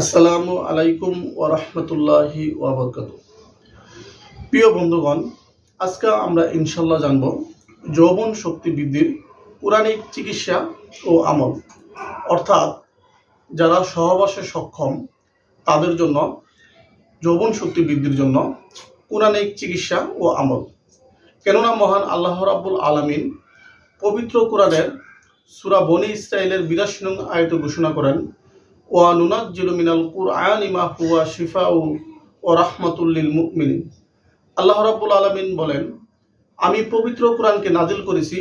আসসালামু আলাইকুম ওরহমতুল্লাহি ওয়াবরকাত প্রিয় বন্ধুগণ, আজকে আমরা ইনশাল্লাহ জানব যৌবন শক্তি বৃদ্ধির পুরাণিক চিকিৎসা ও আমল। অর্থাৎ যারা সহবাসে সক্ষম, তাদের জন্য যৌবন শক্তি বৃদ্ধির জন্য পুরাণিক চিকিৎসা ও আমল। কেননা মহান আল্লাহ রাব্বুল আলামিন পবিত্র কোরআনের সুরা বনি ইসরায়েলের বিরাশি নং আয়ত ঘোষণা করেন মা ও আল্লাহ আলামিন বলেন, আমি পবিত্র কোরআনকে নাজিল করেছি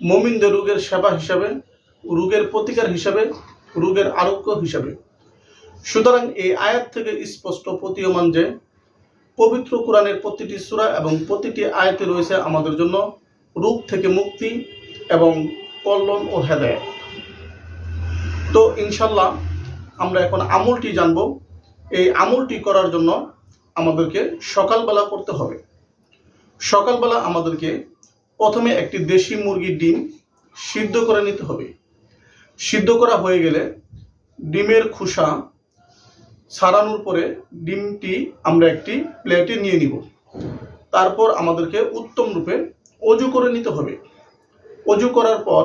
মুমিনদের রোগের সেবা হিসাবে, রোগের প্রতিকার হিসাবে, রোগের আরোগ্য হিসাবে। সুতরাং এই আয়াত থেকে স্পষ্ট প্রতীয়মান যে, পবিত্র কোরআনের প্রতিটি সূরা এবং প্রতিটি আয়াতে রয়েছে আমাদের জন্য রোগ থেকে মুক্তি এবং কল্যাণ ও হেদায়ত। তো ইনশাল্লাহ আমরা এখন আমলটি জানব। এই আমলটি করার জন্য আমাদেরকে সকালবেলা করতে হবে। সকালবেলা আমাদেরকে প্রথমে একটি দেশি মুরগির ডিম সিদ্ধ করে নিতে হবে। সিদ্ধ করা হয়ে গেলে ডিমের খোসা ছাড়ানোর পরে ডিমটি আমরা একটি প্লেটে নিয়ে নিব। তারপর আমাদেরকে উত্তম রূপে অজু করে নিতে হবে। অজু করার পর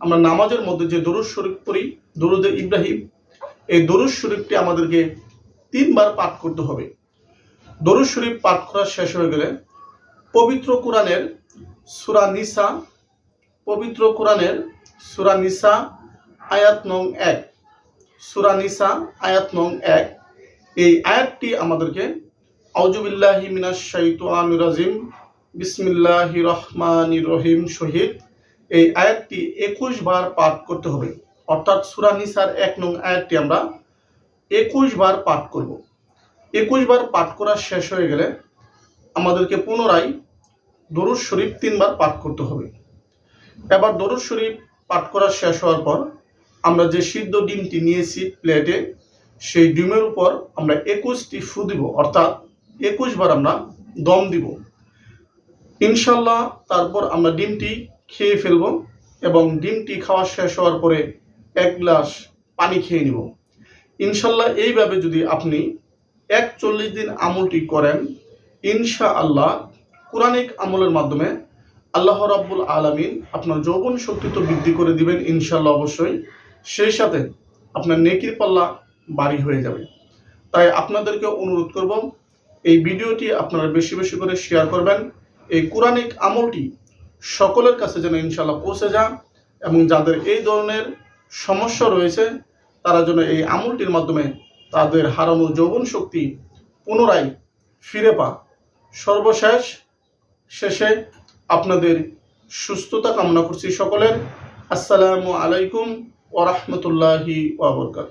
আমরা নামাজের মধ্যে যে দরুদ শরীফ পড়ি, দরুদে ইব্রাহিম এই দরুদ শরীফটি আমাদেরকে তিনবার পাঠ করতে হবে। দরুদ শরীফ পাঠ করা শেষ হয়ে গেলে পবিত্র কোরআনের সুরা নিসা, পবিত্র কোরআনের সুরা নিসা, আয়াত নং এক। সুরা নিসা, আয়াত নং এক। এই আয়াতটি আমাদেরকে আউজুবিল্লাহি মিনাশ শাইতানির রাজিম বিসমিল্লাহি রহমানির রহিম শহীদ এই আয়াতটি একুশ বার পাঠ করতে হবে। অর্থাৎ সুরা নিসার এক নং আয়াতটি আমরা একুশ বার পাঠ করব। একুশ বার পাঠ করা শেষ হয়ে গেলে আমাদেরকে পুনরায় দরুদ শরীফ তিনবার পাঠ করতে হবে। এবার দরুদ শরীফ পাঠ করা শেষ হওয়ার পর আমরা যে সিদ্ধ ডিমটি নিয়েছি প্লেটে, সেই ডিমের উপর আমরা একুশটি ফু দিব, অর্থাৎ একুশ বার আমরা দম দিব। ইনশাল্লাহ তারপর আমরা ডিমটি খেয়ে ফেলব এবং ডিমটি খাওয়া শেষ হওয়ার পরে এক গ্লাস পানি খেয়ে নিব। ইনশাল্লাহ এইভাবে যদি আপনি একচল্লিশ দিন আমলটি করেন ইনশা আল্লাহ কোরআনিক আমলের মাধ্যমে আল্লাহ রাব্বুল আলামিন আপনার যৌবন শক্তি তো বৃদ্ধি করে দিবেন ইনশাল্লাহ অবশ্যই। সেই সাথে আপনার নেকির পাল্লা বাড়ি হয়ে যাবে। তাই আপনাদেরকে অনুরোধ করব, এই ভিডিওটি আপনারা বেশি বেশি করে শেয়ার করবেন। এই কোরআনিক আমলটি সকলের কাছে যেন ইনশাল্লাহ পৌঁছে যান এবং যাদের এই ধরনের সমস্যা রয়েছে, তারা যেন এই আমলটির মাধ্যমে তাদের হারানো যৌবন শক্তি পুনরায় ফিরে পা সর্বশেষ শেষে আপনাদের সুস্থতা কামনা করছি সকলের। আসসালামু আলাইকুম ওরহমতুল্লাহি ওয়াবরকাত